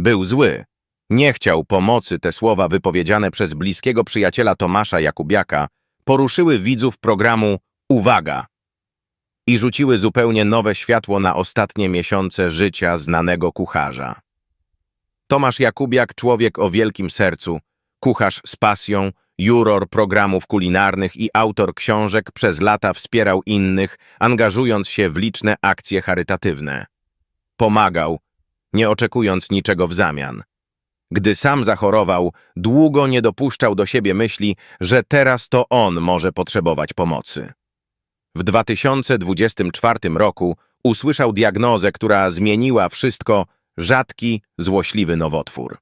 Był zły. Nie chciał pomocy. Te słowa wypowiedziane przez bliskiego przyjaciela Tomasza Jakubiaka poruszyły widzów programu Uwaga! i rzuciły zupełnie nowe światło na ostatnie miesiące życia znanego kucharza. Tomasz Jakubiak, człowiek o wielkim sercu, kucharz z pasją, juror programów kulinarnych i autor książek przez lata wspierał innych, angażując się w liczne akcje charytatywne. Pomagał, nie oczekując niczego w zamian. Gdy sam zachorował, długo nie dopuszczał do siebie myśli, że teraz to on może potrzebować pomocy. W 2024 roku usłyszał diagnozę, która zmieniła wszystko rzadki, złośliwy nowotwór.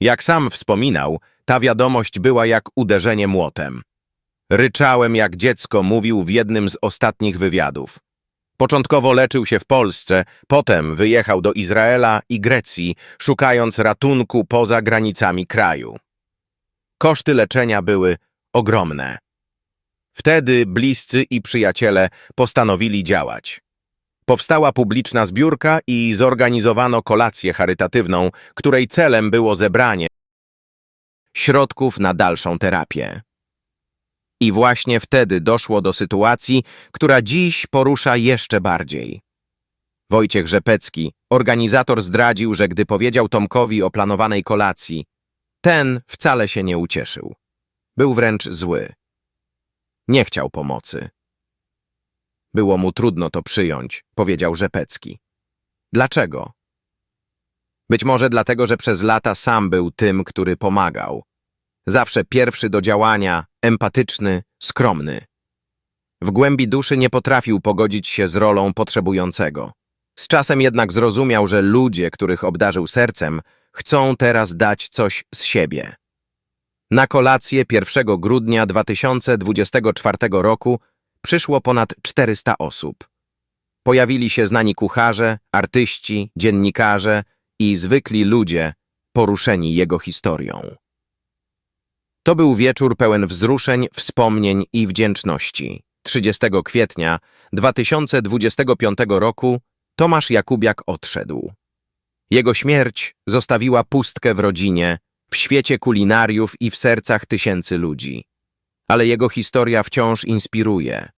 Jak sam wspominał, ta wiadomość była jak uderzenie młotem. Ryczałem jak dziecko, mówił w jednym z ostatnich wywiadów. Początkowo leczył się w Polsce, potem wyjechał do Izraela i Grecji, szukając ratunku poza granicami kraju. Koszty leczenia były ogromne. Wtedy bliscy i przyjaciele postanowili działać. Powstała publiczna zbiórka i zorganizowano kolację charytatywną, której celem było zebranie środków na dalszą terapię. I właśnie wtedy doszło do sytuacji, która dziś porusza jeszcze bardziej. Wojciech Rzepecki, organizator, zdradził, że gdy powiedział Tomkowi o planowanej kolacji, ten wcale się nie ucieszył. Był wręcz zły. Nie chciał pomocy. Było mu trudno to przyjąć, powiedział Rzepecki. Dlaczego? Być może dlatego, że przez lata sam był tym, który pomagał. Zawsze pierwszy do działania, empatyczny, skromny. W głębi duszy nie potrafił pogodzić się z rolą potrzebującego. Z czasem jednak zrozumiał, że ludzie, których obdarzył sercem, chcą teraz dać coś z siebie. Na kolację 1 grudnia 2024 roku przyszło ponad 400 osób. Pojawili się znani kucharze, artyści, dziennikarze i zwykli ludzie poruszeni jego historią. To był wieczór pełen wzruszeń, wspomnień i wdzięczności. 30 kwietnia 2025 roku Tomasz Jakubiak odszedł. Jego śmierć zostawiła pustkę w rodzinie, w świecie kulinariów i w sercach tysięcy ludzi. Ale jego historia wciąż inspiruje.